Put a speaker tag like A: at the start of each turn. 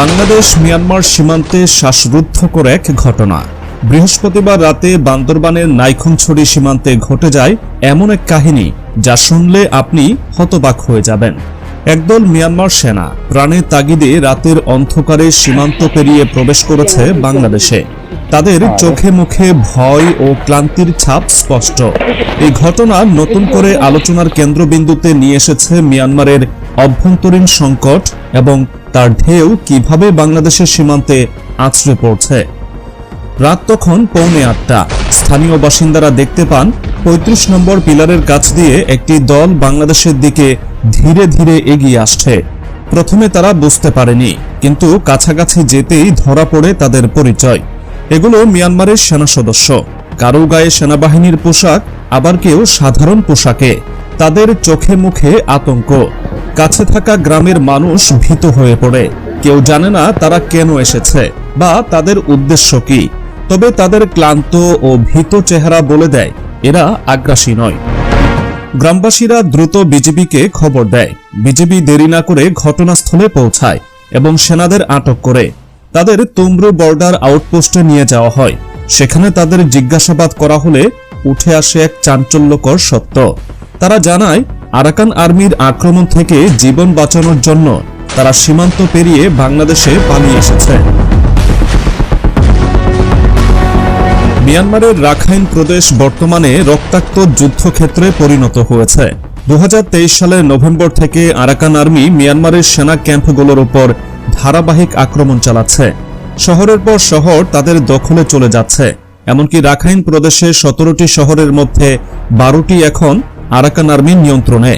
A: Bangladesh Myanmar সীমান্তে শ্বাসরুদ্ধকর এক ঘটনা। বৃহস্পতিবার রাতে বান্দরবানের নাইখংছড়ি সীমান্তে ঘটে যায় এমন এক কাহিনী যা শুনলে আপনি হতবাক হয়ে যাবেন। একদল মিয়ানমার সেনা প্রাণে তাগিদে রাতের অন্ধকারে সীমান্ত পেরিয়ে প্রবেশ করেছে বাংলাদেশে। তাদের চোখে মুখে ভয় ও ক্লান্তির ছাপ স্পষ্ট। এই ঘটনা নতুন করে আলোচনার কেন্দ্রবিন্দুতে নিয়ে এসেছে মিয়ানমারের অভ্যন্তরীণ সংকট এবং তার ঢেউ কীভাবে বাংলাদেশের সীমান্তে আছড়ে পড়ছে? রাত তখন পৌনে আটটা। স্থানীয় বাসিন্দারা দেখতে পান পঁয়ত্রিশ নম্বর পিলারের কাছ দিয়ে একটি দল বাংলাদেশের দিকে ধীরে ধীরে এগিয়ে আসছে। প্রথমে তারা বুঝতে পারেনি, কিন্তু কাছাকাছি যেতেই ধরা পড়ে তাদের পরিচয়। এগুলো মিয়ানমারের সেনা সদস্য। কারও গায়ে সেনাবাহিনীর পোশাক, আবার কেউ সাধারণ পোশাকে। তাদের চোখে মুখে আতঙ্ক। কাছে থাকা গ্রামের মানুষ ভীত হয়ে পড়ে। কেউ জানে না তারা কেন এসেছে বা তাদের উদ্দেশ্য কি। তবে তাদের ক্লান্ত ও ভীত চেহারা বলে দেয়, এরা আগ্রাসী নয়। গ্রামবাসীরা দ্রুত বিজেপিকে খবর দেয়। বিজেপি দেরি না করে ঘটনাস্থলে পৌঁছায় এবং সেনাদের আটক করে। তাদের তুমরু বর্ডার আউটপোস্টে নিয়ে যাওয়া হয়। সেখানে তাদের জিজ্ঞাসাবাদ করা হলে উঠে আসে এক চাঞ্চল্যকর সত্য। তারা জানায় আরাকান আর্মির আক্রমণ থেকে জীবন বাঁচানোর জন্য তারা সীমান্ত পেরিয়ে বাংলাদেশে পালিয়ে এসেছে। মিয়ানমারের রাখাইন প্রদেশ বর্তমানে রক্তাক্ত যুদ্ধক্ষেত্রে পরিণত হয়েছে। দু হাজার তেইশ সালের নভেম্বর থেকে আরাকান আর্মি মিয়ানমারের সেনা ক্যাম্পগুলোর উপর ধারাবাহিক আক্রমণ চালাচ্ছে। শহরের পর শহর তাদের দখলে চলে যাচ্ছে। এমনকি রাখাইন প্রদেশের সতেরোটি শহরের মধ্যে বারোটি এখন আরাকান আর্মির নিয়ন্ত্রণে।